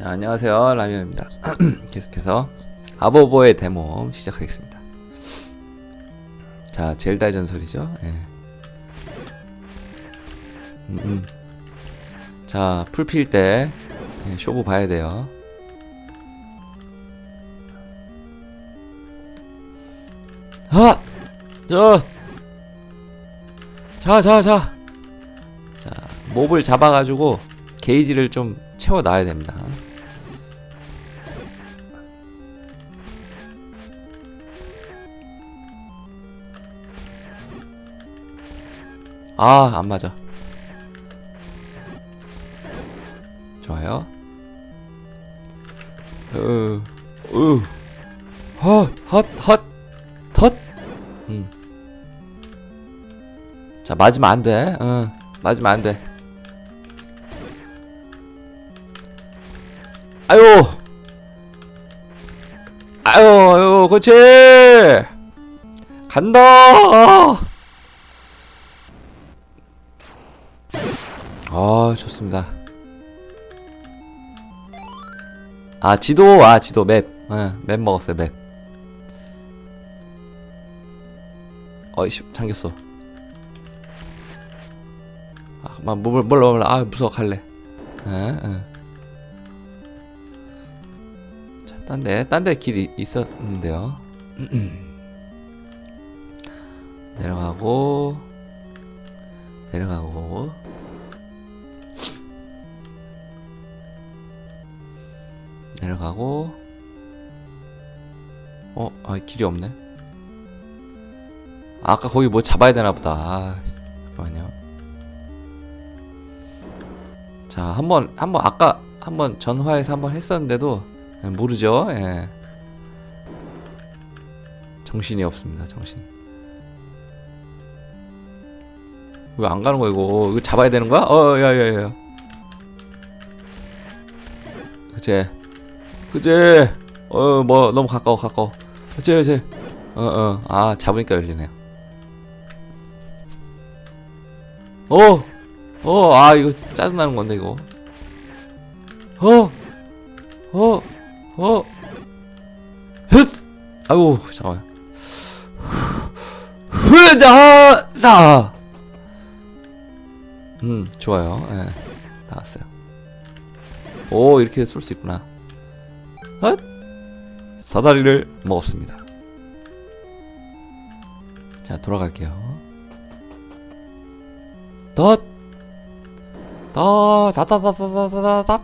자, 안녕하세요 라미오입니다 계속해서 아보보의 데모 시작하겠습니다 자 젤다의 전설이죠 예. 음, 음. 자 풀필 때 예, 쇼부 봐야 돼요 아! 저! 자, 자, 자. 자, 몹을 잡아가지고 게이지를 좀 채워 놔야 됩니다. 아, 안 맞아. 좋아요. 으, 으, 헛, 헛, 헛, 헛. 음. 자, 맞으면 안 돼. 어, 맞으면 안 돼. 아유! 아유, 아유, 그렇지! 간다! 아, 좋습니다. 아, 지도, 아, 지도, 맵. 어, 맵 먹었어요, 맵. 어이씨, 잠겼어. 아, 막, 뭘, 몰라, 몰라. 아, 무서워, 갈래. 어, 어. 자, 딴 데, 딴데 길이 있었는데요. 내려가고, 내려가고, 내려가고, 어, 아, 길이 없네. 아 까 거기 뭐 잡아야 되나 보다. 아, 잠깐만요. 자, 한번 한번 아까 한번 전화에서 한번 했었는데도 모르죠. 예. 정신이 없습니다. 정신. 왜 안 가는 거야 이거? 이거 잡아야 되는 거야? 어, 야, 야, 야. 그치? 그치? 어, 뭐 너무 가까워, 가까워. 그치, 그치? 어, 어. 아, 잡으니까 열리네요. 어, 어, 아 이거 짜증나는 건데 이거. 어, 어, 어, 흣. 아이고 잠깐만. 흐자사. 음, 좋아요. 예, 다 왔어요. 오, 이렇게 쏠 수 있구나. 헛. 사다리를 먹었습니다. 자, 돌아갈게요. 덧. 다, 다다다다다다다.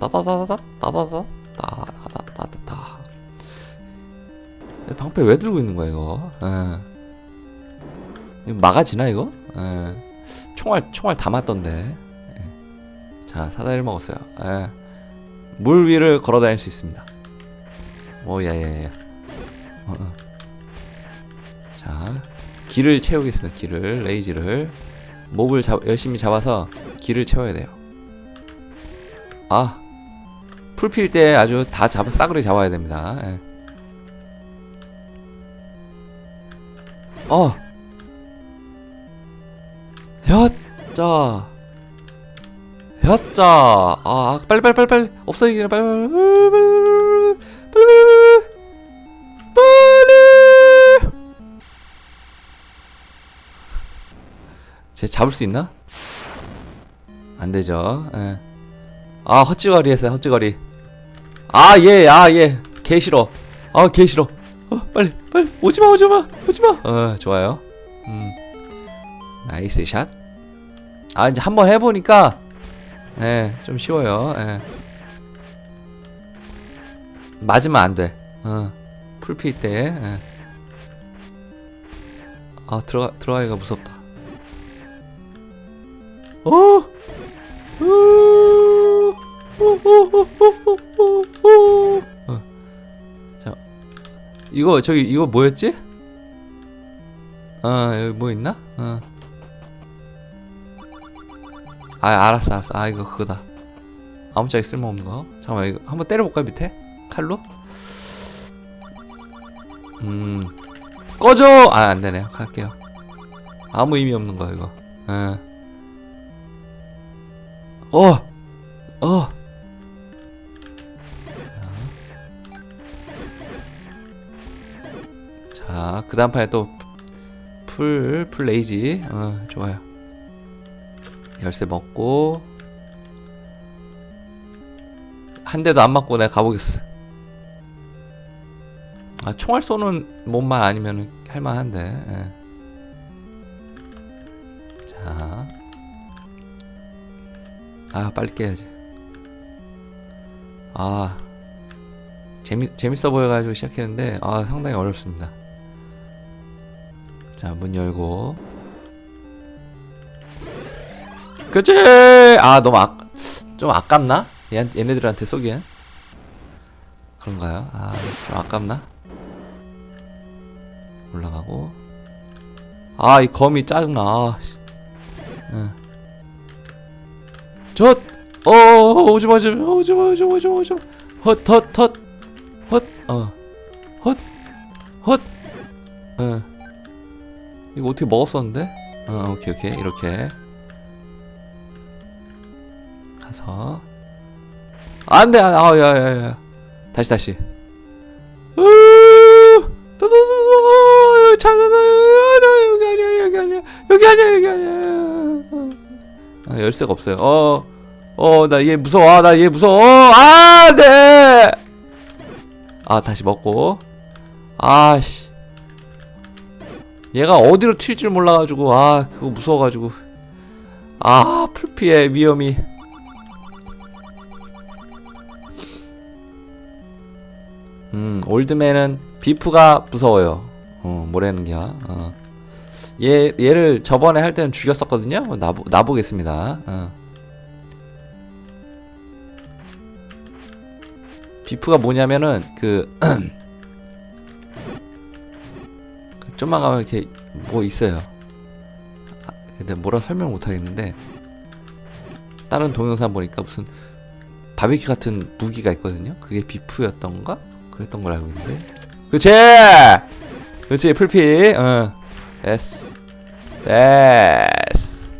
다다다다다. 다다다. 다다다다다. 방패 왜 들고 있는 거야 이거? 예. 이거 막아지나? 예. 총알 총알 담았던데. 예. 자 사다리를 먹었어요. 예. 물 위를 걸어 다닐 수 있습니다. 오 야야야. 어, 어. 자 길을 채우겠습니다. 길을 레이지를 몹을 잡, 열심히 잡아서 길을 채워야 돼요. 아 풀필 때 아주 다 잡아 싸그리 잡아야 됩니다. 예. 어. 혓자. 혓자. 아, 빨리 빨리 빨리 빨리 없어지기나 빨리 빨리 빨리 빨리. 쟤 잡을 수 있나? 안 되죠. 예. 아, 헛지거리 했어요. 헛지거리. 아, 예. 아, 예. 개 싫어. 아, 개 싫어. 어, 빨리, 빨리. 오지마, 오지마, 오지마. 어, 좋아요. 음. 나이스 샷. 아, 이제 한번 해보니까, 예, 좀 쉬워요. 예. 맞으면 안 돼. 어, 풀피 때. 예. 아, 들어가, 들어가기가 무섭다. 오! 오! 오. 자, 이거 저기 이거 뭐였지? 어 여기 뭐 있나? 어. 아 알았어 알았어 아 이거 그거다 아무짝에 쓸모없는 거 잠깐만 이거 한번 때려볼까 밑에? 칼로? 음 꺼져! 아 안되네요 갈게요 아무 의미 없는 거야 이거 에. 어! 어! 자, 그 다음 판에 또 풀, 플레이지. 어, 좋아요. 열쇠 먹고. 한 대도 안 맞고 내가 가보겠어. 아, 총알 쏘는 몸만 아니면 할만한데. 예. 자. 아, 빨리 깨야지. 아. 재미, 재밌어 보여가지고 시작했는데, 아, 상당히 어렵습니다. 자, 문 열고. 그치! 아, 너무 아, 좀 아깝나? 얘, 얘네들한테 쏘기엔? 그런가요? 아, 좀 아깝나? 올라가고. 아, 이 거미 짜증나. 아, 씨. 응. 저, 어, 오지마, 오지마, 오지마, 오지마, 오지마, 오지마. 헛, 헛, 헛, 헛, 어, 헛, 헛, 응. 이거 어떻게 먹었었는데? 어, 오케이, 오케이, 이렇게. 가서. 안 돼, 아, 야, 야, 야. 다시, 다시. 으, 도도도도, 잠깐만, 여기 아니야, 여기 아니야, 여기 아니야, 여기 아니야. 아, 열쇠가 없어요. 어, 어, 나 얘 무서워. 아, 나얘 무서워. 아, 네. 아, 다시 먹고. 아씨. 얘가 어디로 튈 줄 몰라가지고, 아, 그거 무서워가지고. 아, 풀피의 위험이. 음, 올드맨은 비프가 무서워요. 어, 뭐라는 게야. 어. 얘, 얘를 저번에 할 때는 죽였었거든요. 뭐 나보, 나보겠습니다. 어. 비프가 뭐냐면은, 그, 그 좀만 가면 이렇게 뭐 있어요. 아, 근데 뭐라 설명 못 하겠는데, 다른 동영상 보니까 무슨 바비큐 같은 무기가 있거든요. 그게 비프였던가? 그랬던 걸 알고 있는데. 그치! 그치, 풀피. 어. 에스. 에스.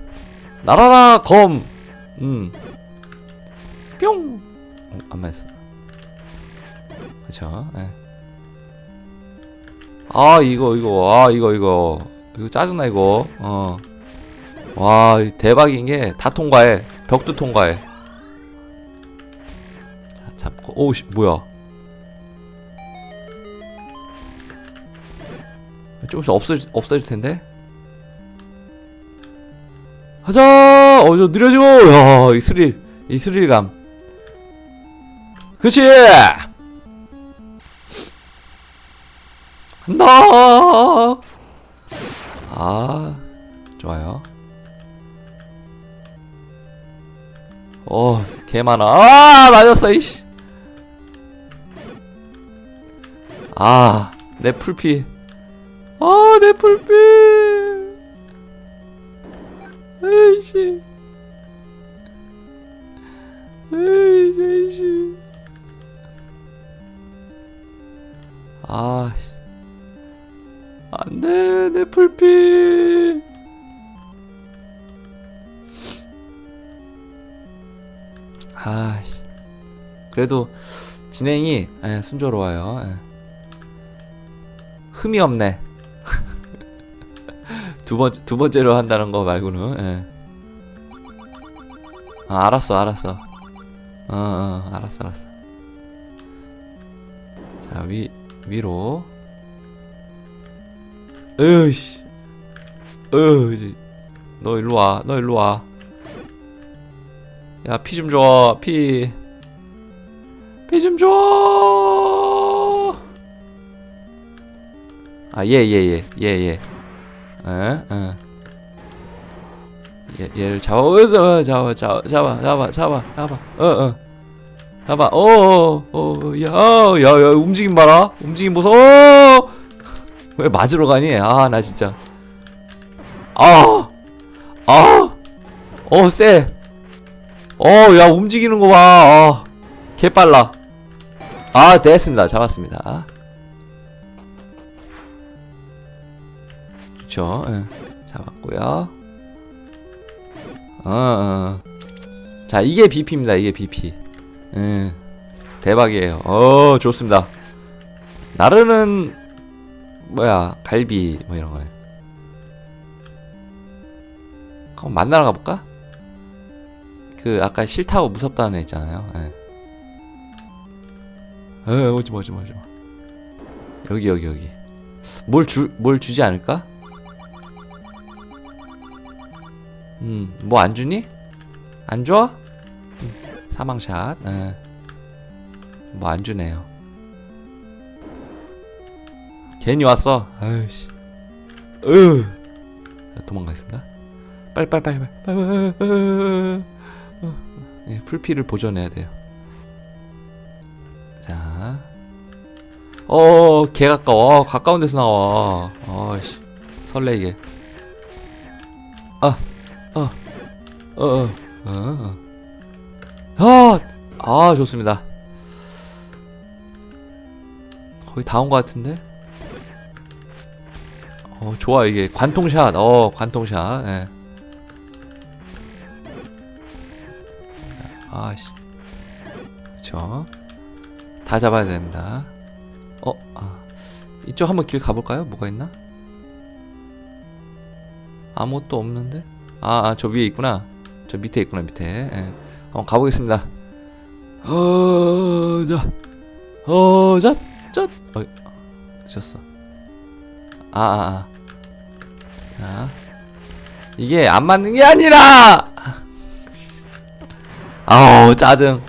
날아라, 검! 음. 뿅! 어, 안 맞았어. 그쵸, 예. 아, 이거, 이거, 아, 이거, 이거. 이거 짜증나, 이거. 어. 와, 이 대박인 게 다 통과해. 벽도 통과해. 자, 잡고, 오우, 씨, 뭐야. 조금씩 없어질, 없어질 텐데? 가자! 어, 저 느려지고! 야, 이 스릴, 이 스릴감. 그치! 간다! 아, 좋아요. 어, 개 많아. 아, 맞았어, 이씨. 아, 내 풀피. 아, 내 풀피. 에이씨. 에이씨, 에이씨. 아, 씨. 안 돼, 내 풀피. 아, 씨. 그래도 진행이 예, 순조로워요. 예. 흠이 없네. 두 번, 두 번째로 한다는 거 말고는, 예. 아, 알았어, 알았어. 어, 어, 알았어, 알았어. 자, 위, 위로. 으이씨. 으, 이제. 너 일로 와, 너 일로 와. 야, 피 좀 줘, 피. 피 좀 줘! 아, 예, 예, 예, 예, 예. 어, 어. 얘, 얘를 잡아, 어서, 잡아, 잡아, 잡아, 잡아, 잡아, 잡아, 어, 어. 잡아, 어, 어, 어, 야, 야, 야, 움직임 봐라. 움직임 보소. 어! 왜 맞으러 가니? 아, 나 진짜. 아, 아, 어, 쎄. 어, 야, 움직이는 거 봐. 아, 개 빨라. 아, 됐습니다. 잡았습니다. 그쵸, 예. 잡았고요. 어, 어. 자, 이게 BP입니다. 이게 BP. 예. 대박이에요. 어, 좋습니다. 나르는 뭐야 갈비 뭐 이런 거네. 한번 만나러 가볼까? 그 아까 싫다고 무섭다는 애 있잖아요. 예. 에 오지마 오지마 오지마. 여기 여기 여기. 뭘 주 뭘 주지 않을까? 음, 뭐 안 주니? 안 줘? 음, 사망샷. 예. 뭐안 주네요. 괜히 왔어. 아이씨. 으. 도망가겠습니다. 어, 예, 풀피를 보존해야 돼요. 자. 어, 개 가까워. 어, 가까운 데서 나와. 어씨. 설레게. 아. 어. 어. 어. 어. 어. 아, 좋습니다. 거의 다 온 것 같은데? 어, 좋아, 이게. 관통샷. 어, 관통샷. 예. 아씨. 그쵸. 다 잡아야 됩니다. 어, 아. 이쪽 한번 길 가볼까요? 뭐가 있나? 아무것도 없는데? 아, 아, 저 위에 있구나. 저 밑에 있구나, 밑에. 예. 한번 가보겠습니다. 어, 자. 어, 자, 자. 어, 늦었어. 아, 아, 아. 자. 이게 안 맞는 게 아니라! 아우, 짜증.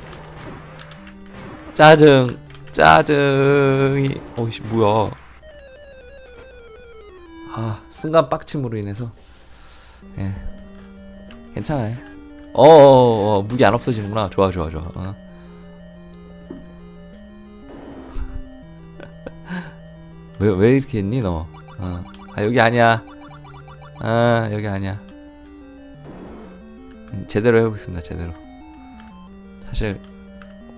짜증. 짜증이. 어이씨, 뭐야. 아, 순간 빡침으로 인해서. 예. 괜찮아요. 어, 어, 어, 무기 안 없어지는구나. 좋아, 좋아, 좋아. 어. 왜, 왜 이렇게 했니, 너? 어. 아, 여기 아니야. 아, 여기 아니야. 음, 제대로 해보겠습니다, 제대로. 사실,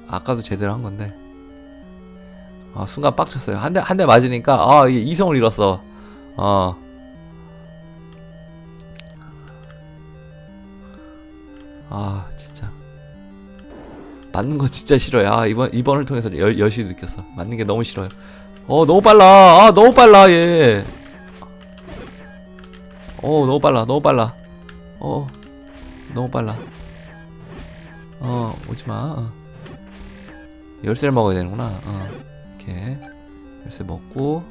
아까도 제대로 한 건데. 아, 순간 빡쳤어요. 한 대, 한 대 맞으니까, 아, 이게 이성을 잃었어. 어. 아, 진짜. 맞는 거 진짜 싫어요. 아, 이번, 이번을 통해서 열, 열심히 느꼈어. 맞는 게 너무 싫어요. 어, 너무 빨라. 아, 너무 빨라, 얘. 어, 너무 빨라, 너무 빨라. 어, 너무 빨라. 어, 오지 마. 어. 열쇠를 먹어야 되는구나. 어, 이렇게. 열쇠 먹고.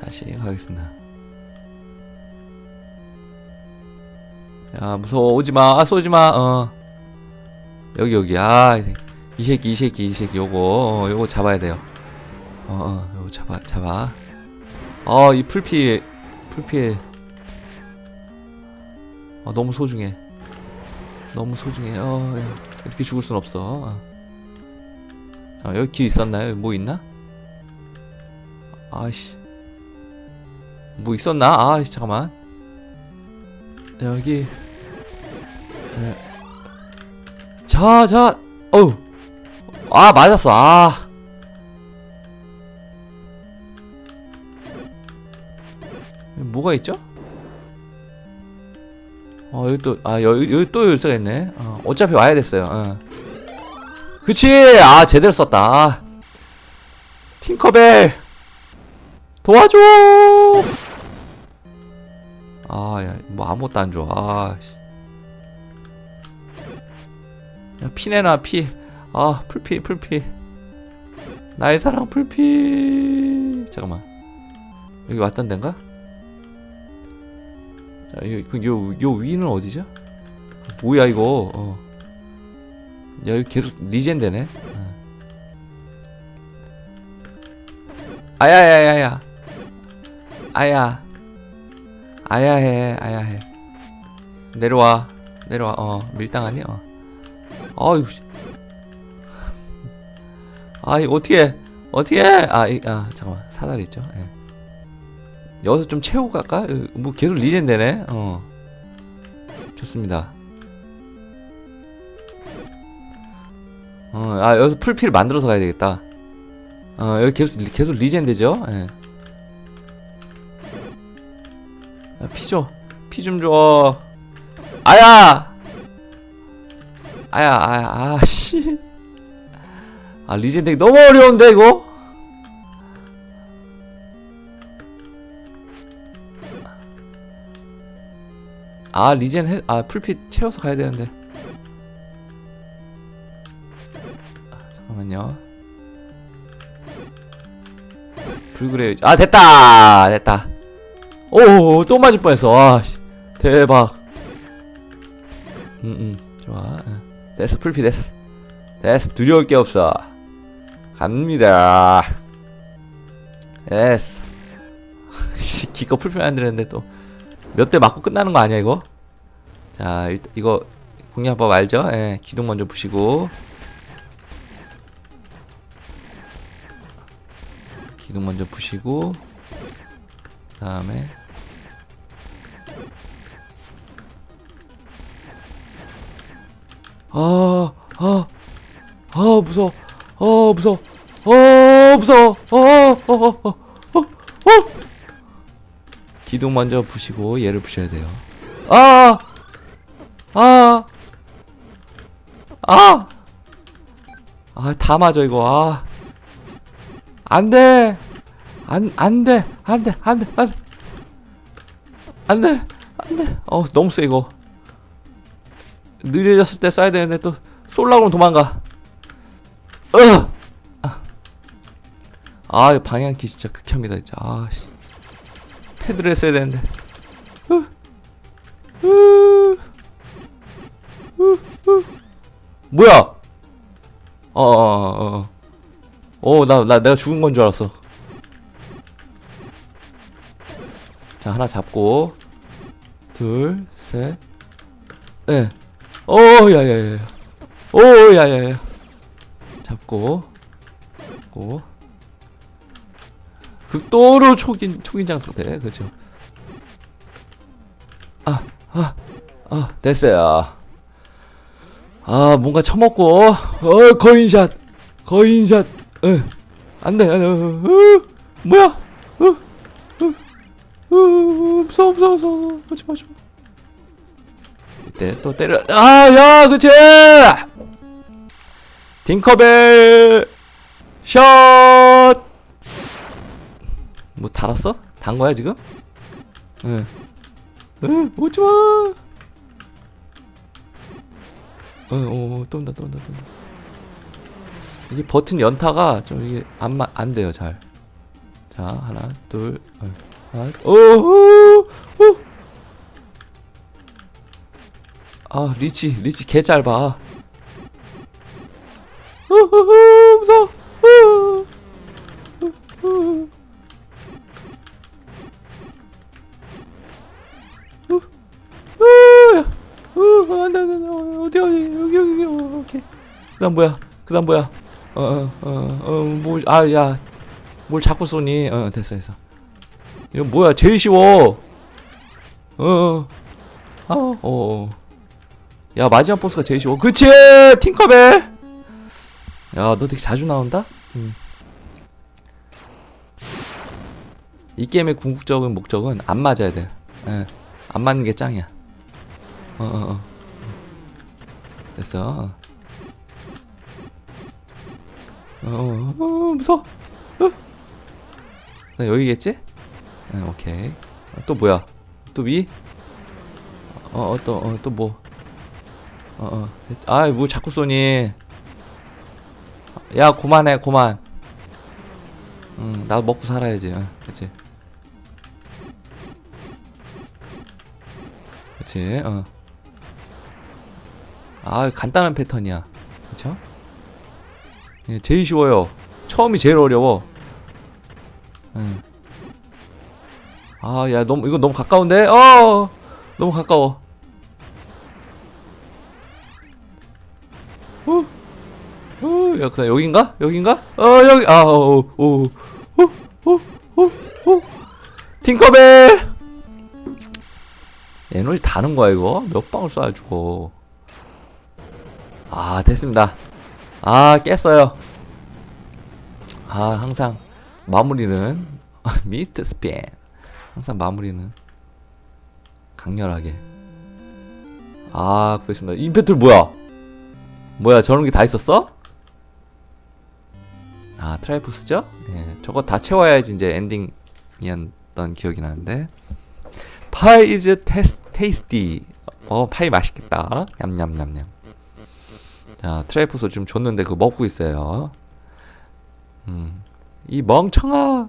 다시 가겠습니다. 야, 무서워. 오지 마. 아, 쏘지 마. 어. 여기, 여기. 아, 이 새끼. 이 새끼, 이 새끼, 요거, 어, 요거 잡아야 돼요. 어, 어, 요거 잡아, 잡아. 어, 이 풀피, 풀피. 어, 너무 소중해. 너무 소중해. 어, 야, 이렇게 죽을 순 없어. 어. 자, 여기 길 있었나요? 뭐 있나? 아이씨. 뭐 있었나? 아이씨, 잠깐만. 여기. 에. 자, 자, 어우. 아, 맞았어. 아. 뭐가 있죠? 어, 여기 또, 아, 여기, 여기 또 열쇠가 있네. 어, 어차피 와야 됐어요. 어. 그치! 아, 제대로 썼다. 아. 팅커벨! 도와줘! 아, 야, 뭐 아무것도 안 줘. 아, 씨. 야, 피. 아, 풀피, 풀피. 나의 사랑 풀피. 잠깐만. 여기 왔던 데인가? 자, 요, 그 요, 요 위는 어디죠? 뭐야, 이거. 어. 야, 여기 계속 리젠데네. 어. 아야야야야. 아야. 아야 해, 아야 해. 내려와, 내려와. 어, 밀당하니? 어. 아유. 씨. 아, 이거 어떻게, 어떻게? 아, 이, 아, 잠깐만. 사다리 있죠. 예. 여기서 좀 채우고 갈까? 으, 뭐 계속 리젠되네. 어. 좋습니다. 어, 아, 여기서 풀피를 만들어서 가야 되겠다. 어, 여기 계속, 계속 리젠 되죠? 예. 피 줘. 피 좀 줘. 아야! 아야, 아야, 아, 씨. 아 리젠 되기 너무 어려운데 이거 아 리젠 해, 아 풀핏 채워서 가야 되는데 아, 잠깐만요 불그레 아 됐다 됐다 오 또 맞을 뻔했어. 와 씨, 대박. 음음. 좋아. 응. 됐어 풀핏 됐어. 됐어 두려울 게 없어. 갑니다. 됐어. 씨, 기껏 안 되는데 또. 몇 대 맞고 끝나는 거 아니야 이거? 자 일, 이거 공략법 알죠? 예 기둥 먼저 부시고. 기둥 먼저 부시고 다음에 아, 아, 아, 무서워. 아, 무서워. 아, 무서워. 아, 어, 어, 어, 어, 어. 기둥 먼저 부시고 얘를 부셔야 돼요. 아, 아, 아, 아, 다 맞아 이거. 아, 안 돼, 안, 안 돼, 안 돼, 안 돼, 안 돼, 안 돼, 안 돼. 어, 너무 세 이거. 느려졌을 때 쏴야 되는데 또 쏠라고 도망가. 으! 아, 아, 이 방향키 진짜 극혐이다 진짜. 아, 씨. 패드를 했어야 되는데. 뭐야? 어, 어, 어, 어. 어, 나, 나, 내가 죽은 건 줄 알았어. 자, 하나 잡고. 둘, 셋. 네. 오, 야야야. 오, 야야야. 잡고. 고. 극도로 초긴 초긴장 상태. 그렇죠. 아, 아, 아, 됐어요. 아, 뭔가 처먹고. 어, 거인샷. 거인샷. 어. 안 돼. 안 돼. 어, 어, 뭐야? 어, 어, 어, 무서워, 무서워, 무서워. 마, 하지 마. 이때 또 때려 아 야 그치 딩커벨 샷 뭐 달았어? 단 거야 지금? 응. 응 오지마 어어 또 온다 또 온다 또 온다 이게 버튼 연타가 좀 이게 안안 안 돼요 잘 자 하나 둘 어, 오오 아 리치 리치 개 짧아 으흐흐, 무서워. 으, 안돼 안돼 어디 어디 여기 여기 어, 오케이. 그다음 뭐야? 그다음 뭐야? 어어어어뭘아야. 뭘 자꾸 쏘니? 어 됐어 됐어 이거 뭐야 제일 쉬워 어어 어, 어. 야 마지막 보스가 제일 쉬워 그치 팅커벨 야너 되게 자주 나온다 음. 이 게임의 궁극적인 목적은 안 맞아야 돼 예. 안 맞는 게 짱이야 어 어어 어, 됐어 어 어 어, 무서워 어. 나 여기겠지? 응, 오케이. 어, 또 뭐야? 또 위? 어또 어 또 뭐? 어 어 아뭐 자꾸 쏘니. 야 고만해 고만. 응 나 먹고 살아야지. 응, 그치. 그치 어 아 간단한 패턴이야. 그쵸? 예, 제일 쉬워요. 처음이 제일 어려워. 응. 아 야 너무 이거 너무 가까운데 어 너무 가까워 어, 어, 야, 그냥 여긴가? 여긴가? 어, 여기, 아, 오, 오, 오, 오, 오, 오, 팅커벨! 에너지 다는 거야, 이거? 몇 방울 쏴가지고. 아, 됐습니다. 아, 깼어요. 아, 항상 마무리는, 미트 스피엔. 항상 마무리는 강렬하게. 아, 그렇습니다. 임페트를 뭐야? 뭐야 저런 게 다 있었어? 아 트라이포스죠? 예, 저거 다 채워야지 이제 엔딩이었던 기억이 나는데 파이 is 테이스티 어 파이 맛있겠다 냠냠냠냠 자 트라이포스 좀 줬는데 그거 먹고 있어요 음이 멍청아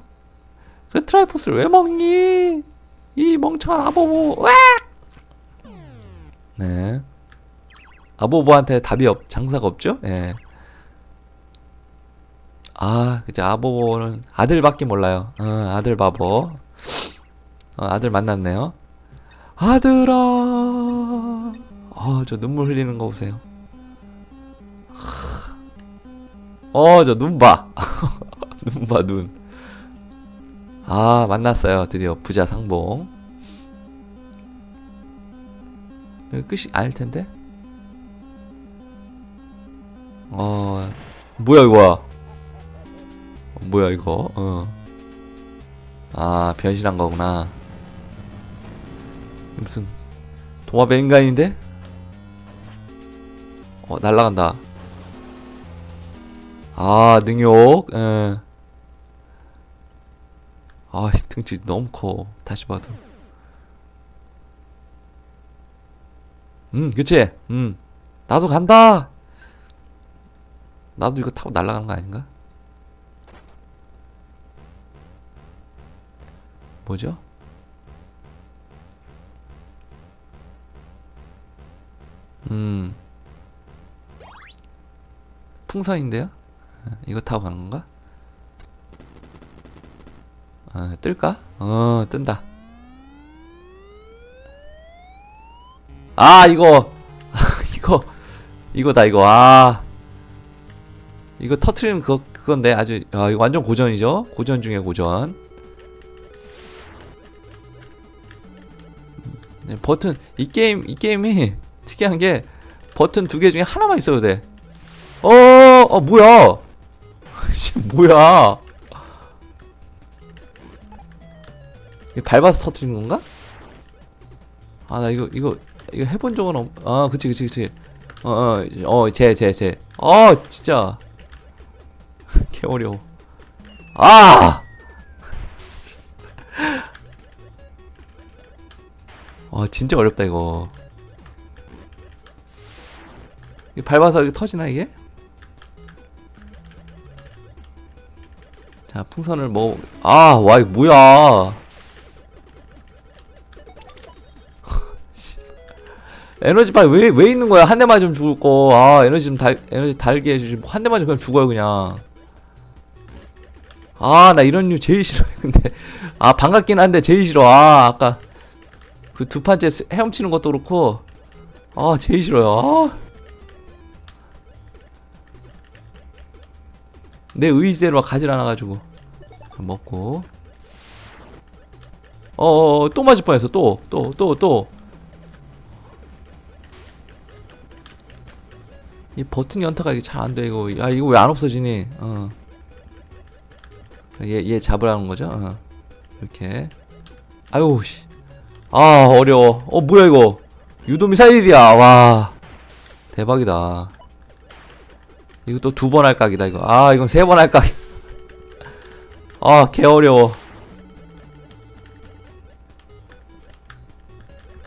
그 트라이포스를 왜 먹니 이 멍청한 아보보 으악! 네 아보보한테 답이 없 장사가 없죠 예 아, 그죠. 아보보는 아들밖에 몰라요. 어, 아들 바보. 어, 아들 만났네요. 아들아. 어, 저 눈물 흘리는 거 보세요. 하. 어, 저 눈 봐. 눈 봐, 눈. 아, 만났어요. 드디어 부자 상봉. 끝이 아닐 텐데? 어, 뭐야, 이거. 뭐야 이거? 어. 아 변신한 거구나. 무슨 도마뱀 인간인데? 어 날라간다. 아 능욕. 예. 아 등치 너무 커. 다시 봐도. 음 그치. 음 나도 간다. 나도 이거 타고 날아가는 거 아닌가? 뭐죠? 음. 풍선인데요? 어, 이거 타고 가는 건가? 어, 뜰까? 어, 뜬다. 아, 이거. 이거. 이거다, 이거. 아. 이거 터트리는 그거, 그건데 아주, 아, 이거 완전 고전이죠? 고전 중에 고전. 네, 버튼 이 게임 이 게임이 특이한 게 버튼 두 개 중에 하나만 있어도 돼. 어, 어 뭐야? 씨 뭐야? 밟아서 터트린 건가? 아 나 이거 이거 이거 해본 적은 없. 아 그치 그치 그치. 어어어제제 제. 아 진짜 개 어려워. 아. 와 진짜 어렵다 이거 이거 밟아서 이거 터지나 이게? 자 풍선을 뭐아와 이거 뭐야 에너지 바 왜, 왜 있는 거야? 한대 맞으면 죽을 거. 아, 에너지 좀 달, 에너지 달게 해주지. 한대 맞으면 그냥 죽어요, 그냥. 아, 나 이런 류 제일 싫어요, 근데. 아, 반갑긴 한데 제일 싫어. 아, 아까. 그 두 판째 스- 헤엄치는 것도 그렇고 아 제일 싫어요 아. 내 의지대로 가질 않아가지고 먹고 어어 또 맞을 뻔했어 또 또 또 또 이 버튼 연타가 이게 잘 안 돼 이거. 야 이거 왜 안 없어지니? 어얘 얘 잡으라는 거죠? 어. 이렇게. 아유 씨. 아 어려워. 어 뭐야 이거? 유도 미사일이야. 와. 대박이다. 이거 또 두 번 할 각이다 이거. 아 이건 세 번 할 각. 아 개 어려워.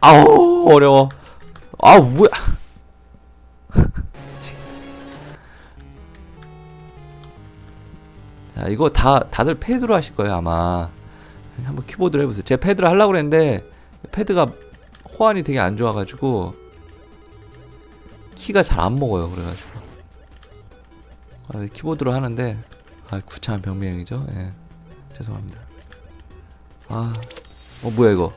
아우 어려워. 아우 뭐야 자 이거 다 다들 패드로 하실 거예요 아마. 한번 키보드로 해보세요. 제가 패드로 하려고 그랬는데 패드가 호환이 되게 안 좋아가지고 키가 잘 안 먹어요 그래가지고. 아, 키보드로 하는데 아, 구차한 병명이죠? 예. 죄송합니다. 아 어 뭐야 이거?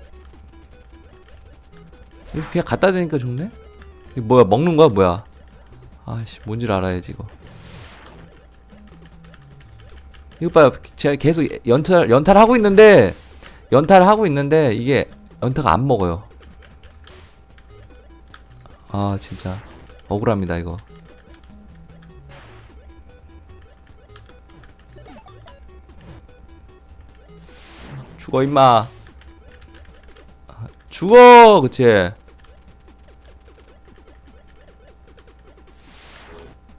이거 그냥 갖다 대니까 죽네? 이거 뭐야 먹는 거야 뭐야? 아씨 뭔지를 알아야지 이거 이거 봐요 제가 계속 연탈 연탈 하고 있는데 연탈을 하고 있는데 이게 연타가 안 먹어요. 아 진짜 억울합니다 이거. 죽어 임마. 아, 죽어 그치.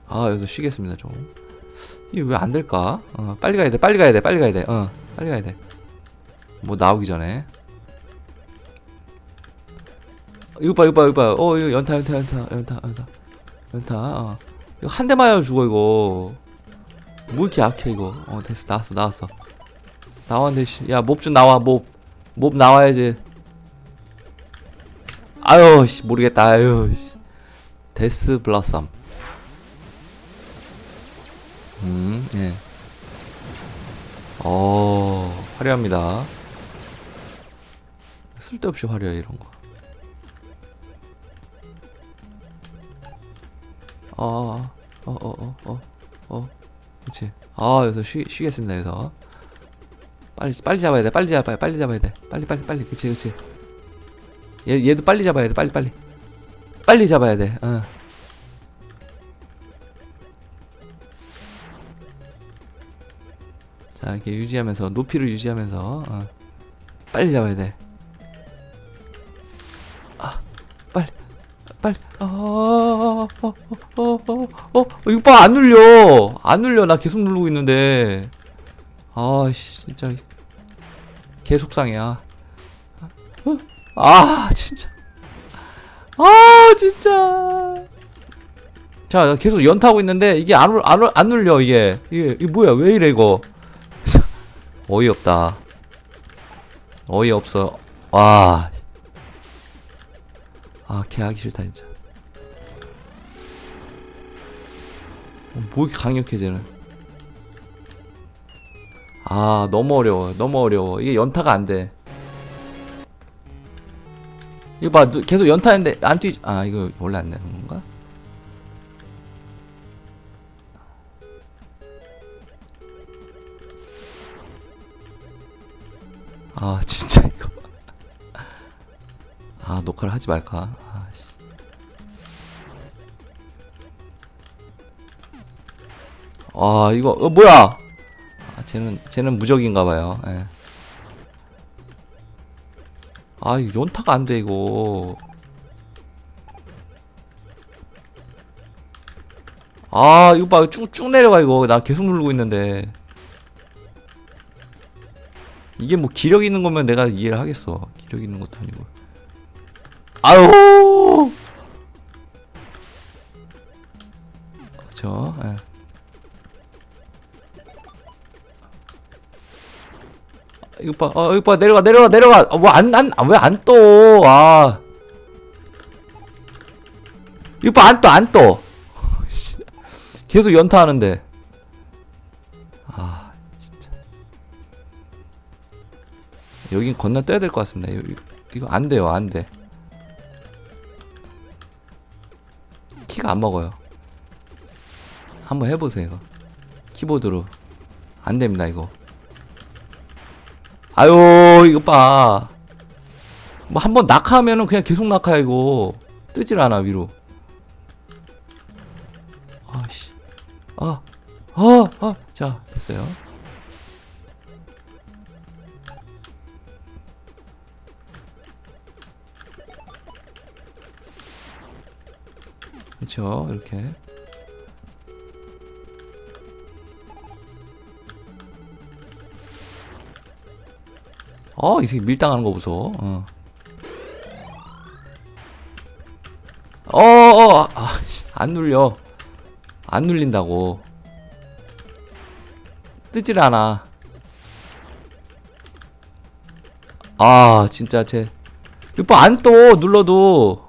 아 여기서 쉬겠습니다 좀. 이게 왜 안 될까? 어, 빨리 가야 돼, 빨리 가야 돼, 빨리 가야 돼, 어, 빨리 가야 돼. 뭐 나오기 전에. 이거 봐, 이거 봐, 이거 봐. 어, 이거 연타, 연타, 연타, 연타, 연타, 연타. 어. 이거 한대 맞아 죽어 이거. 뭐 이렇게 약해 이거. 어, 됐어, 나왔어, 나왔어. 나왔는데 씨, 야, 몹 좀 나와, 몹, 몹 나와야지. 아유, 씨, 모르겠다, 아유, 씨. 데스 블라썸. 음, 예. 어, 화려합니다. 쓸데없이 화려해, 이런 거. 아, 어, 어, 어, 어, 어, 그치. 아, 여기서 쉬, 쉬겠습니다, 여기서. 빨리, 빨리 잡아야 돼, 빨리 잡아야 돼, 빨리 잡아야 돼. 빨리, 빨리, 빨리, 그치, 그치. 얘, 얘도 빨리 잡아야 돼, 빨리, 빨리. 빨리 잡아야 돼, 어. 자, 이렇게 유지하면서, 높이를 유지하면서, 어. 빨리 잡아야 돼. 아, 빨리, 빨리, 아, 어, 어, 어, 어, 어, 어, 이거 봐, 안 눌려. 안 눌려. 나 계속 누르고 있는데. 아, 씨, 진짜. 개 속상해야. 어? 아, 진짜. 아, 진짜. 자, 나 계속 연타고 있는데, 이게 안, 올- 안, 올- 안 눌려, 이게. 이게, 이게 뭐야, 왜 이래, 이거. 어이없다. 어이없어. 와. 아, 개 하기 싫다, 진짜. 어, 뭐 이렇게 강력해, 쟤는. 아, 너무 어려워. 너무 어려워. 이게 연타가 안 돼. 이거 봐, 누- 계속 연타했는데 안 뛰, 아, 이거 원래 안 되는 건가? 아, 진짜 이거. 아, 녹화를 하지 말까? 아, 씨. 아, 이거, 어, 뭐야? 아, 쟤는, 쟤는 무적인가 봐요. 예. 아, 이거 연타가 안 돼, 이거. 아, 이거 봐. 쭉, 쭉 내려가, 이거. 나 계속 누르고 있는데. 이게 뭐 기력 있는 거면 내가 이해를 하겠어. 기력 있는 것도 아니고. 아유! 그쵸, 예. 이거 봐, 어, 이거 봐, 내려가, 내려가, 내려가. 아, 뭐, 안, 안, 왜 안 떠? 아. 이거 봐, 안 떠, 안 떠. 씨. 계속 연타하는데. 여긴 건너뛰어야 될 것 같습니다. 이거, 안 돼요, 안 돼. 키가 안 먹어요. 한번 해보세요, 이거. 키보드로. 안 됩니다, 이거. 아유 이거 봐. 뭐 한번 낙하하면은 그냥 계속 낙하 이거 뜨질 않아 위로. 아씨. 아. 아, 아. 자, 됐어요. 그렇죠. 이렇게. 어, 이 새끼 밀당하는 거 보소. 어. 어, 어, 아, 씨, 안 눌려. 안 눌린다고. 뜨질 않아. 아, 진짜 쟤. 이거 안 떠, 눌러도.